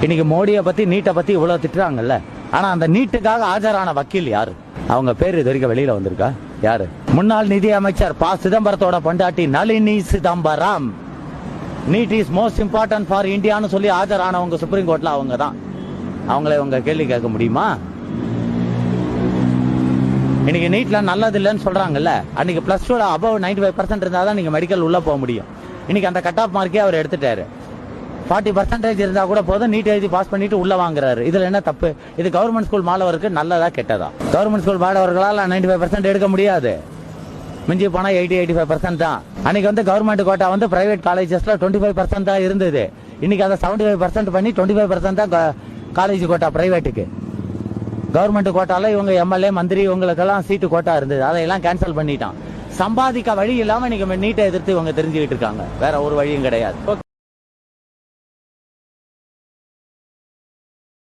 இன்னைக்கு மோடியை பத்தி நீட்டை பத்தி இவ்வளவு திட்டுறாங்கல்ல. ஆனா அந்த நீட்டுக்காக ஆஜரான வக்கீல் யாரு? அவங்க பேர் இது வரைக்கும் வெளியில வந்திருக்கா? யாரு? முன்னாள் நிதி அமைச்சர் ப. சிதம்பரத்தோட பண்டாட்டி Nalini Chidambaram. NEET is most important for இந்தியான்னு சொல்லி ஆஜரானவங்க சுப்ரீம் கோர்ட்ல அவங்க தான். அவங்கள உங்க கேள்வி கேட்க முடியுமா? இன்னைக்கு நீட்ல நல்லது இல்லைன்னு சொல்றாங்கல்ல. அன்னைக்கு பிளஸ் டூல அபவ் நைன்டி ஃபைவ் பர்சன்ட் இருந்தால் தான் நீங்க மெடிக்கல் உள்ள போக முடியும். இன்னைக்கு அந்த கட் ஆஃப் மார்க்கே அவர் எடுத்துட்டாரு. ஃபார்ட்டி பர்சன்டேஜ் இருந்தா கூட போதும். நீட் எழுதி பாஸ் பண்ணிட்டு உள்ள வாங்குறாரு. இதுல என்ன தப்பு? இது கவர்மெண்ட் ஸ்கூல் மாணவருக்கு நல்லதா கெட்டதா? கவர்மெண்ட் ஸ்கூல் மாணவர்களால் நைன்டி ஃபைவ் பர்சன்ட் எடுக்க முடியாது. மிஞ்சி போனா எயிட்டி எயிட்டி ஃபைவ் பர்சன்ட் தான். அன்னைக்கு வந்து கவர்மெண்ட் கோட்டா வந்து பிரைவேட் காலேஜஸ்ல டுவெண்ட்டி ஃபைவ் பர்சன்ட் தான் இருந்தது. இன்னைக்கு அதை செவன்டி ஃபைவ் பர்சன்ட் பண்ணி டுவெண்ட்டி ஃபைவ் பர்சன்ட் தான் காலேஜ் கோட்டா பிரைவேட்டுக்கு கவர்மெண்ட் கோட்டால இவங்க எம்எல்ஏ மந்திரி இவங்களுக்கெல்லாம் சீட்டு கோட்டா இருந்தது. அதையெல்லாம் கேன்சல் பண்ணிட்டான். சம்பாதிக்க வழி இல்லாம இன்னைக்கு நீட்டை எதிர்த்து இவங்க தெரிஞ்சுக்கிட்டு இருக்காங்க. வேற ஒரு வழியும் கிடையாது.